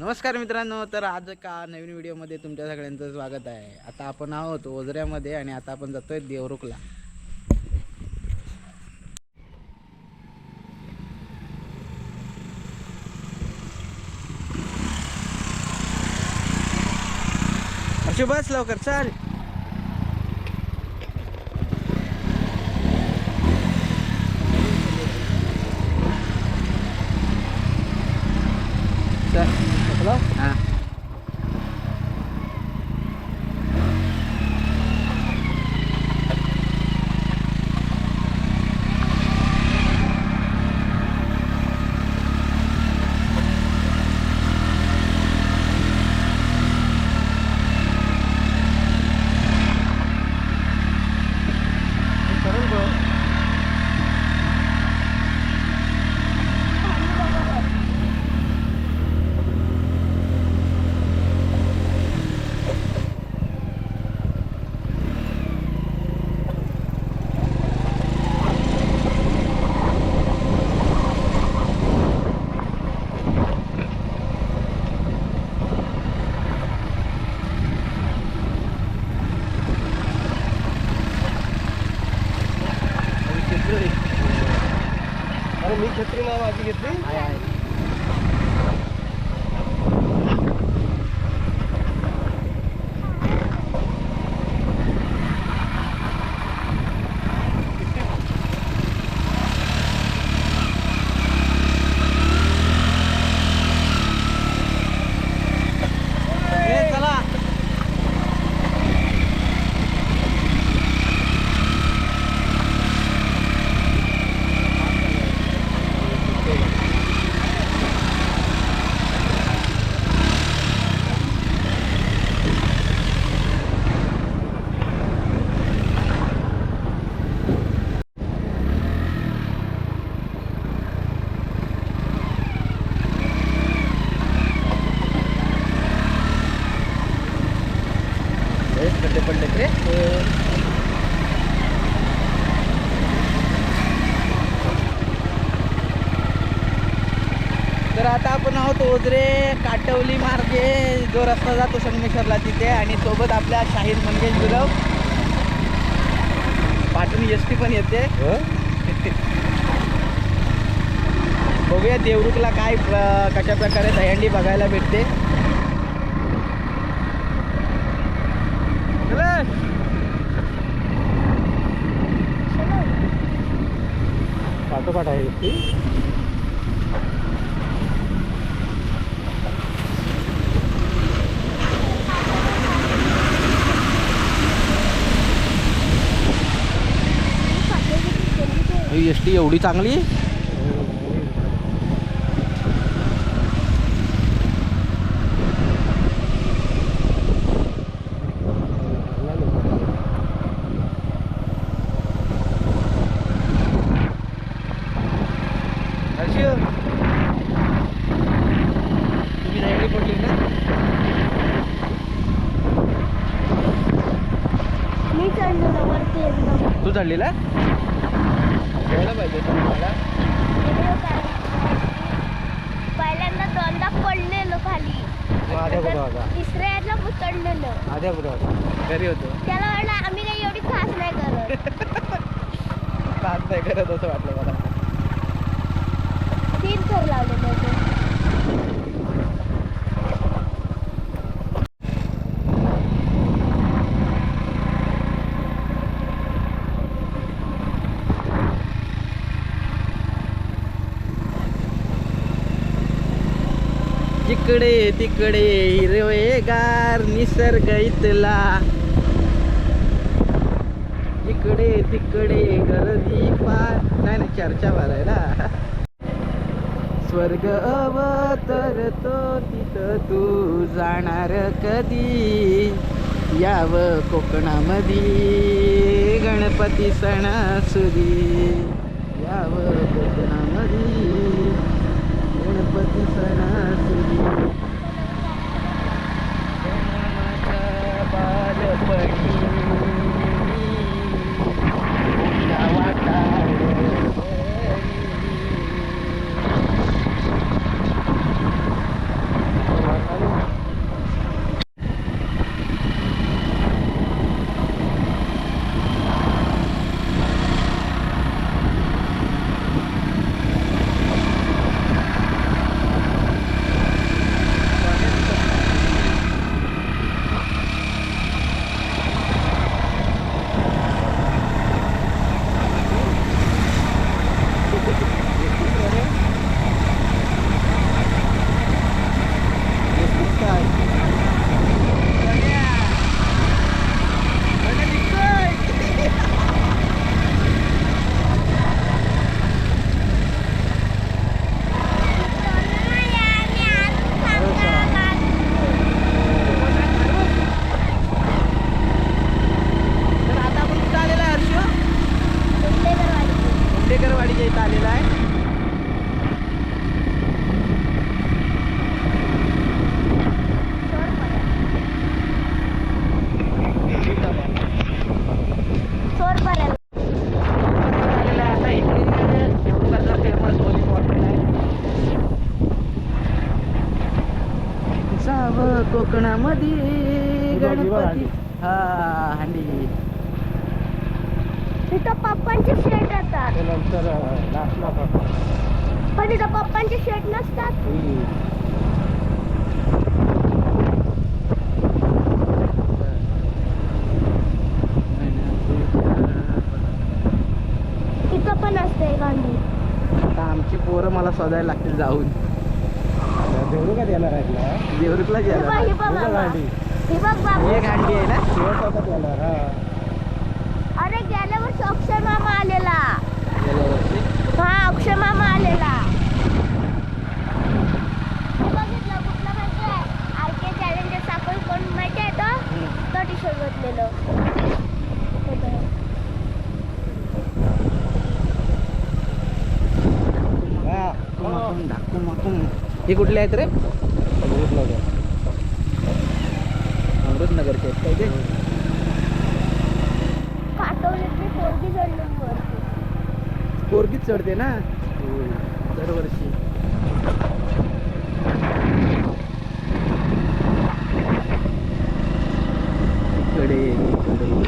नमस्कार मित्रांनो तर आज का नवीन व्हिडिओमध्ये तुमच्या सगळ्यांचं स्वागत आहे. आता आपण आहोत ओजऱ्यामध्ये आणि आता आपण जातोय देवरुखला. अशी बस लवकर चाल. अरे मी छत्री नाव आधी घेतली आहे आहे ए, चला ए, खड्डे पडले रे तर आता आपण आहोत ओझरे काटवली मार्गे. जो रस्ता जातो संगमेश्वरला तिथे आणि सोबत आपल्या शाहीर मंगेश गुरव. पाटून एस टी पण येते. बघूया देवरुखला काय कशा प्रकारे दहीहंडी बघायला भेटते. चला. पाठोपाठ आहे ती एस टी एवढी चांगली? हर्षिव तुम्ही दहीहंडी फोडली ना मी चढलेलो वरती एकदम तू चढलेला पाहिजे तुम्हाला? पहिल्यांदा दोनदा पडलेलो खाली. माझ्या कुठं होता? तिसऱ्या यातला उचडलेलो माझ्या कुठं होता? घरी होतो. त्याला वाटलं आम्ही काही एवढी खास नाही करत. तास नाही करत असं वाटलं मला. तीन थर लावलेले होते इकडे तिकडे हिरवेगार निसर्ग इथला. इकडे तिकडे गर्दी पार नाही ना चर्चा भरायला स्वर्ग अवतरतो तिथं तू जाणार कधी? याव कोकणामध्ये गणपती सणासुदी याव कोकणामध्ये गणपती सणासुदी माझ्या बालपणी या वाटाड्यावरी इथं आलेला आहे चोर पर्यंत आलेला आहे आता इकडे देवरुगातला फेमस होली हॉटेल आहे साव कोकणामध्ये गणपती. हा हंडी. तिथं पप्पांचे शेट येतात नंतर लास्टला पण तिथं पप्पांचे शेट नसतात. तिथं पण असते गांधी. आता आमची पोरं मला शोधायला लागतील जाऊन. देवळुकात येणार आहेत ना देवरुगला ही बघ ही गेला बघ तुझं बाबा. गाडी. ही बघ बाबा. एक हंडी आहे ना? शिवटोकात येणार हा. अरे गेल्या वर्षी अक्षय मामा आलेला. गेल्या वर्षी? हा अक्षय मामा आलेला बघितलं कुठलं माहिती आहे? आर के चॅलेंजर साखर कोण माहिती आहे तो? तो टी शर्ट घातलेलं हे बघ. हा माकूम, धाकूम, माकूम. हे कुठले आहेत रे? अमृतनगर. अमृतनगरचे आहेत काय ते? पोरगीच चढते ना? दरवर्षी. इकडे इकडे.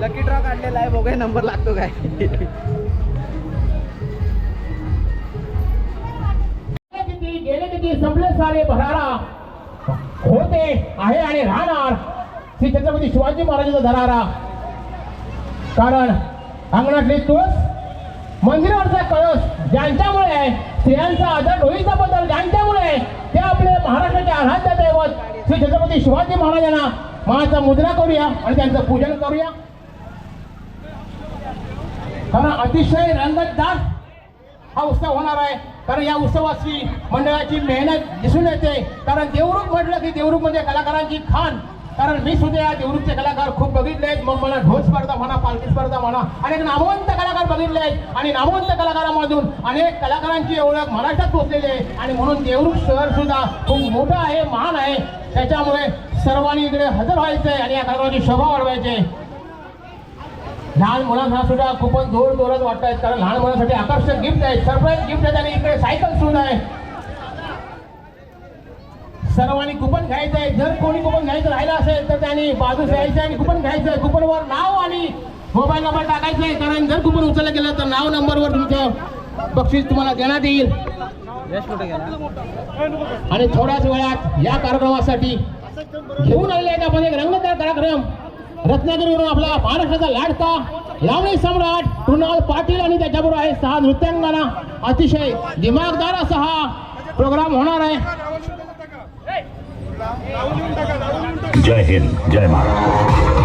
लकी ड्रॉ काढलेला आहे बघूया नंबर लागतो काय. गेले किती संपले सारे भरारा होते आहे आणि राहणार. श्री छत्रपती शिवाजी महाराजांचा धरारा कारण अंगणातली तुळस मंदिरावरचा कळस ज्यांच्यामुळे आहे स्त्रियांचा आदर डोईचा बदल ज्यांच्यामुळे आहे, ते आपले महाराष्ट्राचे आराध्य दैवत. श्री छत्रपती शिवाजी महाराजांना माचा मुद्रा करूया आणि त्यांचं पूजन करूया. कारण अतिशय रंगतदार हा उत्सव होणार आहे. कारण या उत्सवाची मंडळाची मेहनत दिसून येते. कारण देवरूप म्हटलं की देवरूप म्हणजे कलाकारांची खाण. कारण मी सुद्धा या देवरूपचे कलाकार खूप बघितले आहेत. मग मला ढोल स्पर्धा म्हणा पालखी स्पर्धा म्हणा अनेक नामवंत कलाकार बघितले आहेत. आणि नामवंत कलाकारामधून अनेक कलाकारांची ओळख महाराष्ट्रात पोहोचलेली आहे. आणि म्हणून देवरूप शहर सुद्धा खूप मोठं आहे महान आहे. त्याच्यामुळे सर्वांनी इकडे हजर व्हायचंय आणि या कलाकारांची शोभा वाढवायची लहान मुलांना सुद्धा खूपच जोर जोरात वाटत कारण लहान मुलांसाठी आकर्षक गिफ्ट आहे सरप्राईज गिफ्ट आहे आणि इकडे सायकल सुद्धा आहे सर्वांनी कुपन घ्यायचं आहे जर कोणी कुपन घ्यायचं राहिलं असेल तर त्यांनी बाजूस यायचं आणि कुपन घ्यायचं आहे कुपनवर नाव आणि मोबाईल नंबर टाकायचा आहे कारण जर कुपन उचललं गेलं तर नाव नंबरवर तुमचं बक्षीस तुम्हाला देण्यात येईल. आणि थोड्याच वेळात या कार्यक्रमासाठी घेऊन आलेले आहेत आपण एक रंगतदार कार्यक्रम रत्नागिरीवरून आपला महाराष्ट्राचा लाडका लावणी सम्राट कृणाल पाटील आणि त्याच्याबरोबर आहे सहा नृत्यांगना अतिशय दिमागदार असा हा प्रोग्राम होणार आहे. जय हिंद जय महाराष्ट्र.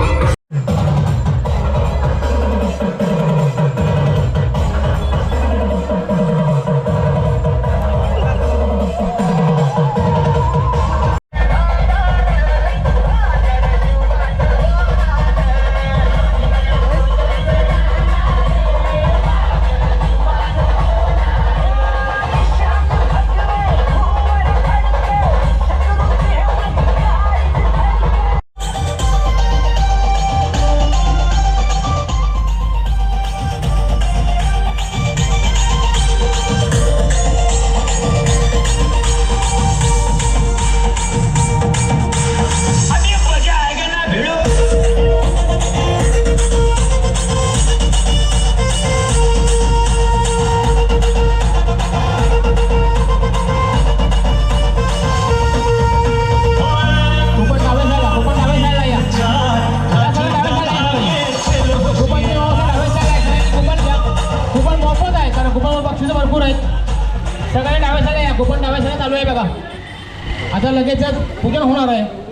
पूजन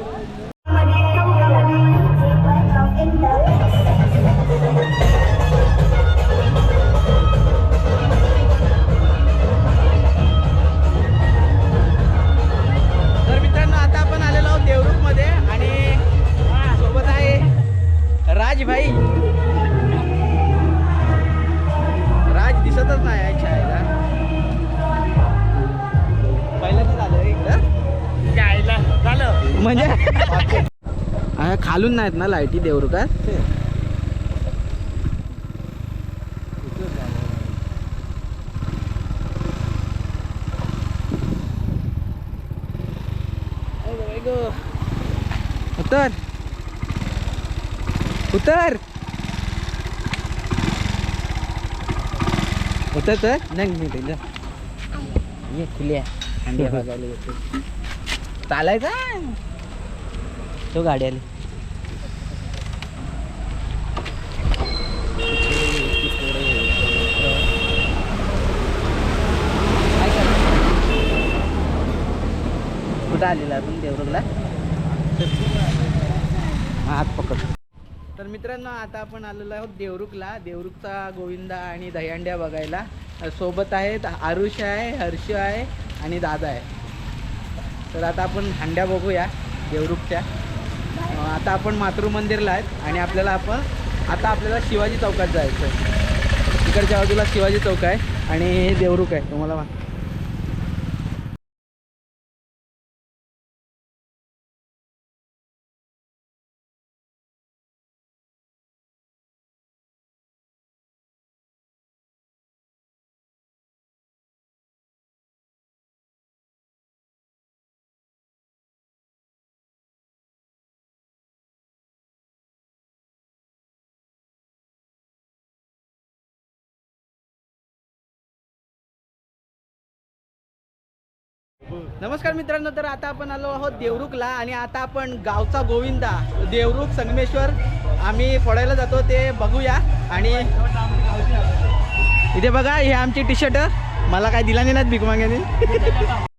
खालून नाहीत ना लाईटी देवरुखात? उतर. उतर. उतर तर नाही मी तुझं ये खुल्या. अंड्या बघायला येतो चालायचा? तो गाडी आली. कुठं आलेला अजून देवरुखला? हात पकड. तर मित्रांनो आता आपण आलेलो आहोत देवरुखला. देवरुखचा गोविंदा आणि दहीहंड्या बघायला. सोबत आहेत आरुष आहे हर्ष आहे आणि दादा आहे. तर आता आपण हंड्या बघूया देवरुखच्या. आता आपण मातृ मंदिरला आहेत आणि आपल्याला आपण आता आपल्याला शिवाजी चौकात जायचं आहे. इकडच्या बाजूला शिवाजी चौक आहे आणि हे देवरुख आहे. तुम्हाला नमस्कार मित्रांनो तर आता आपण आलो आहोत देवरुखला आणि आता आपण गावचा गोविंदा देवरुख संगमेश्वर आम्ही फोडायला जातो ते बघूया. आणि इथे बघा हे आमची टी शर्ट मला काय दिला नाही ना भीक माग्याने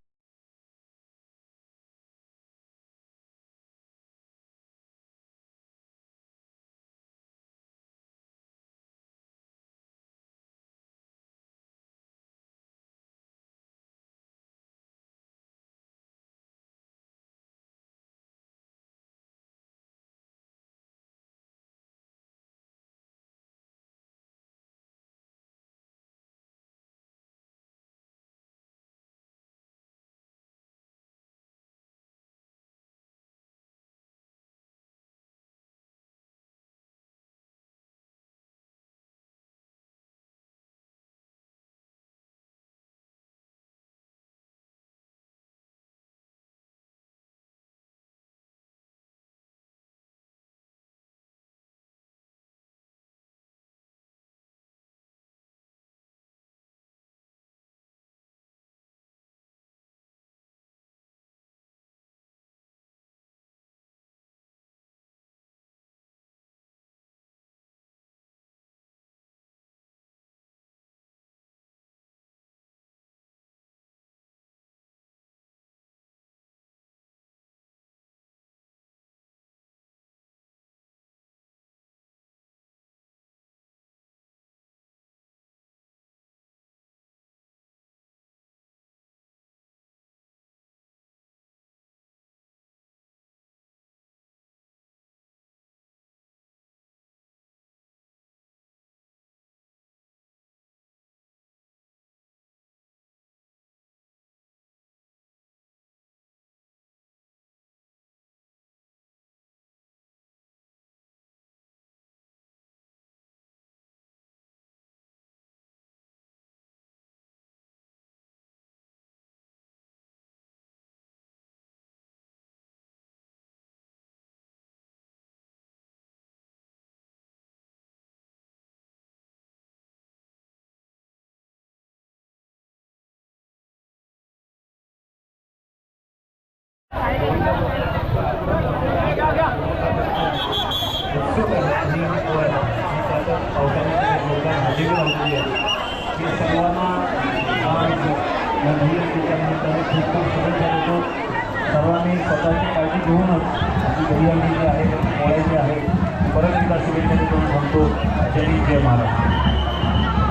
सर्वांनी स्वतःची काळजी घेऊनच आपली दहीहंडी जी आहे पोळ्या आहे परत एकदा शुभेच्छा देतो आणि सांगतो जय जय महाराज